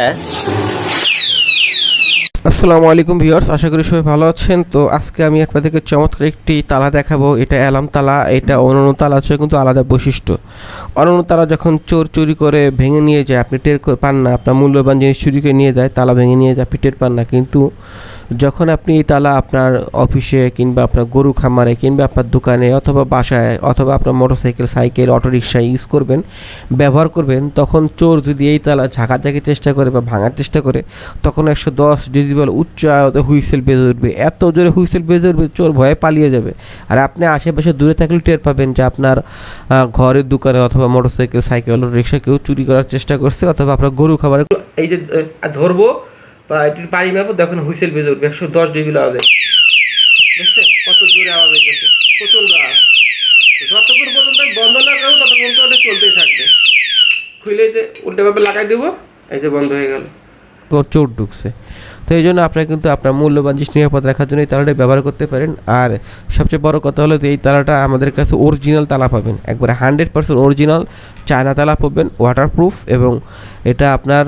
হ্যাঁ আসসালামু আলাইকুম ভিউয়ার্স, আশা করি সবাই ভালো আছেন। তো আজকে আমি আপনাদেরকে চমৎকার একটি তালা দেখাবো। এটা অ্যালাম তালা, এটা অনন্য তালা হচ্ছে কিন্তু আলাদা বৈশিষ্ট্য। অনন্য তালা যখন চোর চুরি করে ভেঙে নিয়ে যায়, আপনি টের পান না, আপনার মূল্যবান জিনিস চুরি করে নিয়ে যায়, তালা ভেঙে নিয়ে যায়, আপনি টের পান না। কিন্তু যখন আপনি এই তালা আপনার অফিসে কিংবা আপনার গরু খামারে কিংবা আপনার দোকানে অথবা বাসায় অথবা আপনার মোটরসাইকেল, সাইকেল, অটোরিকশায় ইউজ করবেন, ব্যবহার করবেন, তখন চোর যদি এই তালা ঝাঁকা ঝাঁকাঝাঁকি চেষ্টা করে বা ভাঙার চেষ্টা করে, তখন একশো দশ ডিজিবল উচ্চ আওয়াজে হুইসেল বেজে উঠবে, এত জোরে হুইসেল বেজে উঠবে, চোর ভয়ে পালিয়ে যাবে। আর আপনি আশেপাশে দূরে থাকলে টের পাবেন যে আপনার ঘরের দোকানে অথবা মোটরসাইকেল, সাইকেল রিক্সা কেউ চুরি করার চেষ্টা করছে অথবা আপনার গরু খাবার এই যে ধরবো, বা এটির পাড়ি মারবো দেখুন হুইসেল বেজে উঠবে, একশো দশ ডিগ্রি আওয়াজে। কত জোরে আওয়াজ আওয়াজ। যতক্ষণ পর্যন্ত বন্ধ না করব, ততক্ষণ ওটা চলতেই থাকবে। খুলে যে উল্টেভাবে লাগাই দেবো, এই যে বন্ধ হয়ে গেল। চোর ঢুকছে। তো এই জন্য আপনারা কিন্তু আপনার মূল্যবান জিনিস নিরাপদ রাখার জন্য এই তালাটা ব্যবহার করতে পারেন। আর সবচেয়ে বড় কথা হলো এই তালাটা আমাদের কাছে অরিজিনাল তালা পাবেন। একবারে হান্ড্রেড পার্সেন্ট অরিজিনাল চায়না তালা পাবেন ওয়াটারপ্রুফ এবং এটা আপনার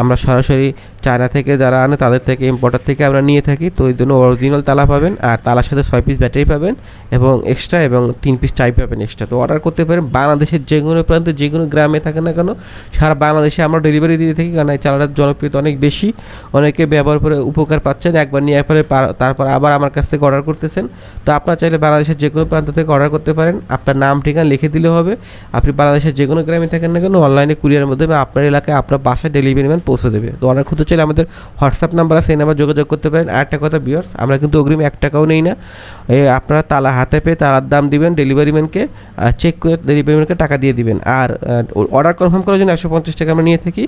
আমরা সরাসরি চায়না থেকে যারা আনে, তাদের থেকে ইম্পোর্টার থেকে আমরা নিয়ে থাকি। তো ওই জন্য অরিজিনাল তালা পাবেন আর তালার সাথে ছয় পিস ব্যাটারি পাবেন এবং এক্সট্রা এবং তিন পিস টাইপ পাবেন এক্সট্রা তো অর্ডার করতে পারেন বাংলাদেশের যে কোনো প্রান্তে, যে কোনো গ্রামে থাকে না কেন, সারা বাংলাদেশে আমরা ডেলিভারি দিয়ে থাকি কারণ এই চালাটার জনপ্রিয়তা অনেক বেশি। অনেকে ব্যবহার করে উপকার পাচ্ছেন, একবার নিয়ে পরে তারপর আবার আমার কাছ থেকে অর্ডার করতেছেন। তো আপনার চাইলে বাংলাদেশের যে কোনো প্রান্ত থেকে অর্ডার করতে পারেন। আপনার নাম, ঠিকানা লিখে দিলে হবে। আপনি বাংলাদেশের যে কোনো গ্রামে থাকেন না কেন অনলাইনে কুরিয়ারের মাধ্যমে আপনার এলাকায় আপনার বাসায় ডেলিভারি ম্যান পৌঁছে দেবে। তো অর্ডার করতে চাইলে আমাদের হোয়াটসঅ্যাপ নাম্বার আছে, এই নাম্বার যোগাযোগ করতে পারেন। আর একটা কথা বিয়ার্স আমরা কিন্তু অগ্রিম এক টাকাও নেই না। আপনারা তালা হাতে পেয়ে তালার দাম দিবেন ডেলিভারি ম্যানকে চেক করে ডেলিভারি ম্যানকে টাকা দিয়ে দিবেন। আর অর্ডার কনফার্ম করার জন্য একশো পঞ্চাশ টাকা আমরা নিয়ে থাকি।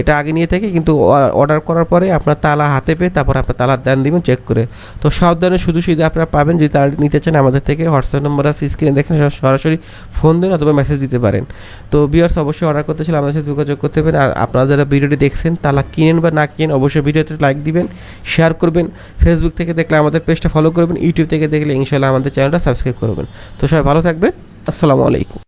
এটা আগে নিয়ে থাকি, কিন্তু অর্ডার করার পরে আপনার তালা হাতে পেয়ে তারপর আপনার তালার দাম দিবেন চেক করে। তো সব ধরনের সুযোগ সুবিধা আপনারা পাবেন, যদি তারা নিতে চান আমাদের থেকে, হোয়াটসঅ্যাপ নম্বর আছে স্ক্রিনে দেখেন সরাসরি ফোন দেন অথবা মেসেজ দিতে পারেন। তো বিয়ার্স অবশ্যই অর্ডার করতে চাইলে আমাদের সাথে যোগাযোগ করতে পারেন। আর আপনারা যারা ভিডিওটি দেখছেন, তালা কিনেন বা না কিনেন অবশ্যই ভিডিওতে লাইক দিবেন শেয়ার করবেন ফেসবুক থেকে দেখলে আমাদের পেজটা ফলো করবেন ইউটিউব থেকে দেখলে ইনশাল্লাহ আমাদের চ্যানেলটা সাবস্ক্রাইব করবেন। তো সবাই ভালো থাকবেন, আসসালামু আলাইকুম।